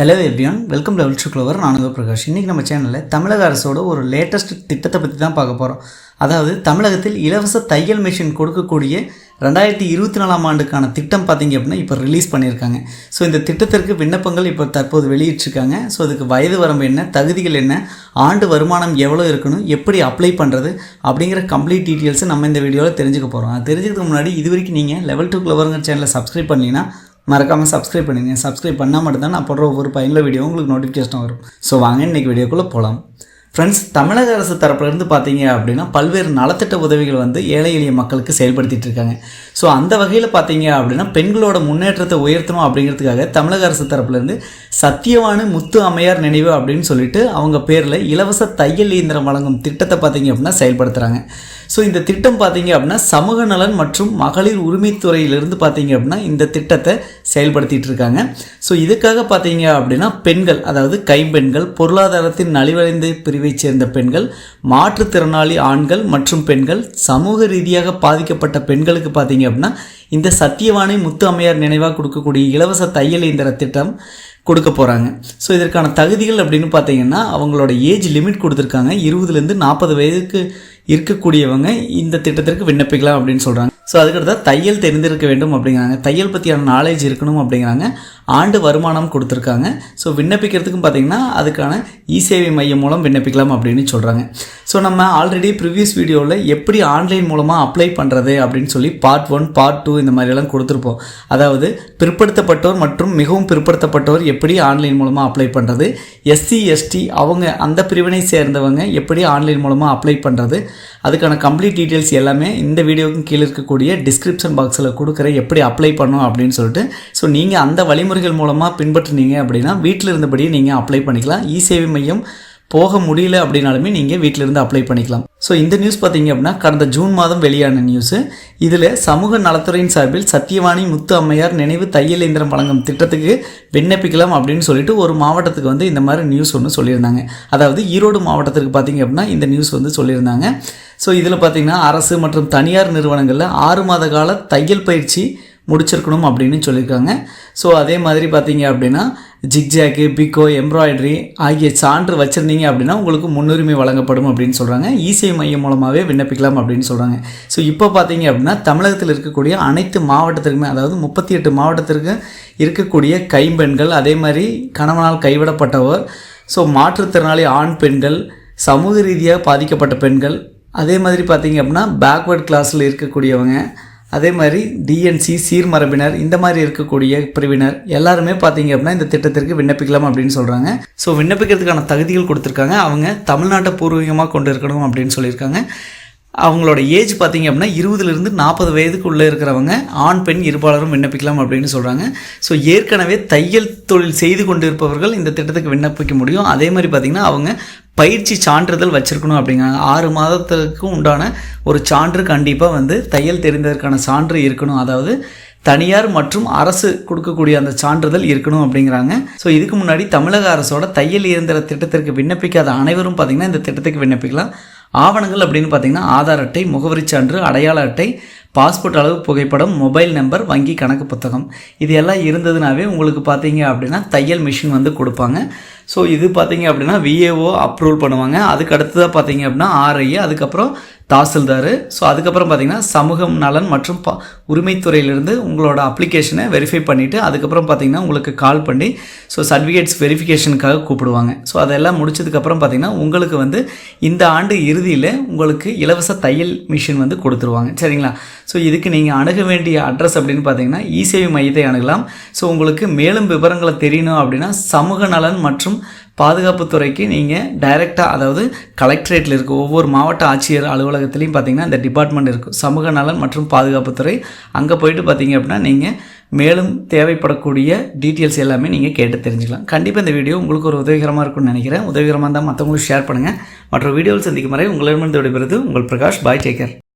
Hello everyone welcome level to clover நான் பிரகாஷ். இன்றைக்கி நம்ம சேனலில் தமிழக அரசோட ஒரு லேட்டஸ்ட் திட்டத்தை பற்றி தான் பார்க்க போகிறோம் அதாவது தமிழகத்தில் இலவச தையல் மிஷின் கொடுக்கக்கூடிய ரெண்டாயிரத்தி இருபத்தி நாலாம் ஆண்டுக்கான திட்டம் பார்த்தீங்க அப்படின்னா இப்போ ரிலீஸ் பண்ணியிருக்காங்க. ஸோ இந்த திட்டத்திற்கு விண்ணப்பங்கள் இப்போ தற்போது வெளியிட்டிருக்காங்க. ஸோ அதுக்கு வயது வரம்பு என்ன தகுதிகள் என்ன ஆண்டு வருமானம் எவ்வளோ இருக்கணும் எப்படி அப்ளை பண்ணுறது அப்படிங்கிற கம்ப்ளீட் டீட்டெயில்ஸை நம்ம இந்த வீடியோவில் தெரிஞ்சுக்க போகிறோம் அது தெரிஞ்சுக்கிறதுக்கு முன்னாடி இது வரைக்கும் நீங்கள் லெவல் டூ க்ளவருங்கிற சேனலை சப்ஸ்கிரைப் பண்ணிங்கன்னா மறக்காமல் சப்ஸ்கிரைப் பண்ணிங்க சப்ஸ்கிரைப் பண்ணால் மட்டும்தான் நான் போடுற ஒவ்வொரு பயனுள்ள வீடியோ உங்களுக்கு நோட்டிஃபிகேஷன் வரும். ஸோ வாங்க இன்றைக்கி வீடியோக்குள்ளே போகலாம் ஃப்ரெண்ட்ஸ் தமிழக அரசு தரப்புலேருந்து பார்த்தீங்க அப்படின்னா பல்வேறு நலத்திட்ட உதவிகள் வந்து ஏழை எளிய மக்களுக்கு செயல்படுத்திட்டு இருக்காங்க. ஸோ அந்த வகையில் பார்த்தீங்க அப்படின்னா பெண்களோட முன்னேற்றத்தை உயர்த்தணும் அப்படிங்கிறதுக்காக தமிழக அரசு தரப்புலேருந்து சத்தியவானு முத்து அம்மையார் நினைவு அப்படின்னு சொல்லிட்டு அவங்க பேரில் இலவச தையல் இயந்திரம் வழங்கும் திட்டத்தை பார்த்தீங்க அப்படின்னா செயல்படுத்துகிறாங்க ஸோ இந்த திட்டம் பார்த்தீங்க அப்படின்னா சமூக நலன் மற்றும் மகளிர் உரிமைத்துறையிலிருந்து பார்த்தீங்க அப்படின்னா இந்த திட்டத்தை செயல்படுத்திகிட்டு இருக்காங்க. ஸோ இதுக்காக பார்த்தீங்க அப்படின்னா பெண்கள் அதாவது கைம்பெண்கள் பொருளாதாரத்தின் நலிவடைந்த பிரிவைச் சேர்ந்த பெண்கள் மாற்றுத்திறனாளி ஆண்கள் மற்றும் பெண்கள் சமூக ரீதியாக பாதிக்கப்பட்ட பெண்களுக்கு பார்த்தீங்க அப்படின்னா இந்த சத்தியவானை முத்து அம்மையார் நினைவாக கொடுக்கக்கூடிய இலவச தையல் இயந்திர திட்டம் கொடுக்க போகிறாங்க ஸோ இதற்கான தகுதிகள் அப்படின்னு பார்த்தீங்கன்னா அவங்களோட ஏஜ் லிமிட் கொடுத்துருக்காங்க. இருபதுலேருந்து நாற்பது வயதுக்கு இருக்கக்கூடியவங்க இந்த திட்டத்திற்கு விண்ணப்பிக்கலாம் அப்படின்னு சொல்கிறாங்க ஸோ அதுக்கடுத்த தையல் தெரிந்திருக்க வேண்டும் அப்படிங்கிறாங்க. தையல் பற்றியான நாலேஜ் இருக்கணும் அப்படிங்கிறாங்க. ஆண்டு வருமானம் கொடுத்துருக்காங்க. ஸோ விண்ணப்பிக்கிறதுக்கும் பார்த்தீங்கன்னா அதுக்கான இ சேவை மையம் மூலம் விண்ணப்பிக்கலாம் அப்படின்னு சொல்கிறாங்க ஸோ நம்ம ஆல்ரெடி ப்ரிவியஸ் வீடியோவில் எப்படி ஆன்லைன் மூலமாக அப்ளை பண்ணுறது அப்படின்னு சொல்லி பார்ட் ஒன் பார்ட் டூ இந்த மாதிரியெல்லாம் கொடுத்துருப்போம். அதாவது பிற்படுத்தப்பட்டோர் மற்றும் மிகவும் பிற்படுத்தப்பட்டோர் எப்படி ஆன்லைன் மூலமாக அப்ளை பண்ணுறது எஸ்சி எஸ்டி அவங்க அந்த பிரிவினை சேர்ந்தவங்க எப்படி ஆன்லைன் மூலமாக அப்ளை பண்ணுறது அதுக்கான கம்ப்ளீட் டீட்டெயில்ஸ் எல்லாமே இந்த வீடியோவுக்கும் கீழே இருக்கக்கூடிய டிஸ்கிரிப்ஷன் பாக்ஸில் கொடுக்குற எப்படி அப்ளை பண்ணும் அப்படின்னு சொல்லிட்டு ஸோ நீங்கள் அந்த வழிமுறைகள் மூலமாக பின்பற்றினீங்க அப்படின்னா வீட்டில் இருந்தபடியே நீங்கள் அப்ளை பண்ணிக்கலாம். இ சேவை மையம் போக முடியல அப்படின்னாலுமே நீங்கள் வீட்டிலிருந்து அப்ளை பண்ணிக்கலாம். ஸோ இந்த நியூஸ் பார்த்தீங்க அப்படின்னா கடந்த ஜூன் மாதம் வெளியான நியூஸு இதில் சமூக நலத்துறையின் சார்பில் சத்தியவாணி முத்து அம்மையார் நினைவு தையல் இயந்திரம் வழங்கும் திட்டத்துக்கு விண்ணப்பிக்கலாம் அப்படின்னு சொல்லிட்டு ஒரு மாவட்டத்துக்கு வந்து இந்த மாதிரி நியூஸ் ஒன்று சொல்லியிருந்தாங்க. அதாவது ஈரோடு மாவட்டத்திற்கு பார்த்தீங்க அப்படின்னா இந்த நியூஸ் வந்து சொல்லியிருந்தாங்க. ஸோ இதில் பார்த்தீங்கன்னா அரசு மற்றும் தனியார் நிறுவனங்களில் ஆறு மாத கால தையல் பயிற்சி முடிச்சிருக்கணும் அப்படின்னு சொல்லியிருக்காங்க. ஸோ அதே மாதிரி பார்த்தீங்க அப்படின்னா ஜிக்ஜாக்கு பிகோ எம்ப்ராய்டரி ஆகிய சான்று வச்சுருந்தீங்க அப்படின்னா உங்களுக்கு முன்னுரிமை வழங்கப்படும் அப்படின்னு சொல்கிறாங்க இசை மையம் மூலமாகவே விண்ணப்பிக்கலாம் அப்படின்னு சொல்கிறாங்க ஸோ இப்போ பார்த்தீங்க அப்படின்னா தமிழகத்தில் இருக்கக்கூடிய அனைத்து மாவட்டத்திற்குமே அதாவது முப்பத்தி எட்டு மாவட்டத்திற்கு இருக்கக்கூடிய கைம்பெண்கள் அதே மாதிரி கணவனால் கைவிடப்பட்டவர் ஸோ மாற்றுத்திறனாளி ஆண் பெண்கள் சமூக ரீதியாக பாதிக்கப்பட்ட பெண்கள் அதே மாதிரி பார்த்தீங்க அப்படின்னா பேக்வேர்ட் கிளாஸில் இருக்கக்கூடியவங்க அதே மாதிரி டிஎன்சி சீர்மரபினர் இந்த மாதிரி இருக்கக்கூடிய பிரிவினர் எல்லாருமே பார்த்தீங்க அப்படின்னா இந்த திட்டத்திற்கு விண்ணப்பிக்கலாம் அப்படின்னு சொல்கிறாங்க ஸோ விண்ணப்பிக்கிறதுக்கான தகுதிகள் கொடுத்துருக்காங்க. அவங்க தமிழ்நாட்டை பூர்வீகமாக கொண்டு இருக்கணும் அப்படின்னு சொல்லியிருக்காங்க. அவங்களோட ஏஜ் பார்த்தீங்க அப்படின்னா இருபதுலேருந்து நாற்பது வயதுக்குள்ளே இருக்கிறவங்க ஆண் பெண் இருபாலரும் விண்ணப்பிக்கலாம் அப்படின்னு சொல்கிறாங்க ஸோ ஏற்கனவே தையல் தொழில் செய்து கொண்டு இருப்பவர்கள் இந்த திட்டத்துக்கு விண்ணப்பிக்க முடியும். அதே மாதிரி பார்த்திங்கன்னா அவங்க பயிற்சி சான்றிதழ் வச்சுருக்கணும் அப்படிங்கிறாங்க. ஆறு மாதத்துக்கு உண்டான ஒரு சான்று கண்டிப்பாக வந்து தையல் தெரிந்ததற்கான சான்று இருக்கணும். அதாவது தனியார் மற்றும் அரசு கொடுக்கக்கூடிய அந்த சான்றிதழ் இருக்கணும் அப்படிங்கிறாங்க. ஸோ இதுக்கு முன்னாடி தமிழக அரசோட தையல் இயந்திர திட்டத்திற்கு விண்ணப்பிக்காத அனைவரும் பார்த்திங்கன்னா இந்த திட்டத்துக்கு விண்ணப்பிக்கலாம். ஆவணங்கள் அப்படின்னு பார்த்தீங்கன்னா ஆதார் அட்டை முகவரி சான்று அடையாள அட்டை பாஸ்போர்ட் அளவு புகைப்படம் மொபைல் நம்பர் வங்கி கணக்கு புத்தகம். இது எல்லாம் இருந்ததுனாவே உங்களுக்கு பார்த்தீங்க அப்படின்னா தையல் மிஷின் வந்து கொடுப்பாங்க. ஸோ இது பார்த்தீங்க அப்படின்னா விஏஓ அப்ரூவல் பண்ணுவாங்க. அதுக்கு அடுத்ததாக பார்த்தீங்க அப்படின்னா ஆர்ஐஏ அதுக்கப்புறம் தாசில்தார். ஸோ அதுக்கப்புறம் பார்த்தீங்கன்னா சமூகம் நலன் மற்றும் ப உரிமைத்துறையிலிருந்து உங்களோட அப்ளிகேஷனை வெரிஃபை பண்ணிவிட்டு அதுக்கப்புறம் பார்த்தீங்கன்னா உங்களுக்கு கால் பண்ணி ஸோ சர்டிஃபிகேட்ஸ் வெரிஃபிகேஷனுக்காக கூப்பிடுவாங்க. ஸோ அதெல்லாம் முடிச்சதுக்கப்புறம் பார்த்தீங்கன்னா உங்களுக்கு வந்து இந்த ஆண்டு இறுதியில் உங்களுக்கு இலவச தையல் மிஷின் வந்து கொடுத்துருவாங்க. சரிங்களா? ஸோ இதுக்கு நீங்கள் அணுக வேண்டிய அட்ரஸ் அப்படின்னு பார்த்தீங்கன்னா இசேவை மையத்தை அணுகலாம். ஸோ உங்களுக்கு மேலும் விவரங்களை தெரியணும் அப்படின்னா சமூக நலன் மற்றும் பாதுகாப்புத்துறைக்கு நீங்கள் டைரெக்டாக அதாவது கலெக்டரேட்டில் இருக்க ஒவ்வொரு மாவட்ட ஆட்சியர் அலுவலகத்துலேயும் பார்த்தீங்கன்னா இந்த டிபார்ட்மெண்ட் இருக்கும் சமூக நலன் மற்றும் பாதுகாப்புத்துறை. அங்கே போயிட்டு பார்த்தீங்க அப்படின்னா நீங்கள் மேலும் தேவைப்படக்கூடிய டீட்டெயில்ஸ் எல்லாமே நீங்கள் கேட்டு தெரிஞ்சுக்கலாம். கண்டிப்பாக இந்த வீடியோ உங்களுக்கு ஒரு உதவிகரமாக இருக்கும்னு நினைக்கிறேன். உதவிகரமாக இருந்தால் மற்றவங்களுக்கு ஷேர் பண்ணுங்கள் மற்ற வீடியோவில் சந்திக்கும் வரை உங்களிடமிருந்து விடைபெறுது உங்கள் பிரகாஷ். பாய் டேக்கர்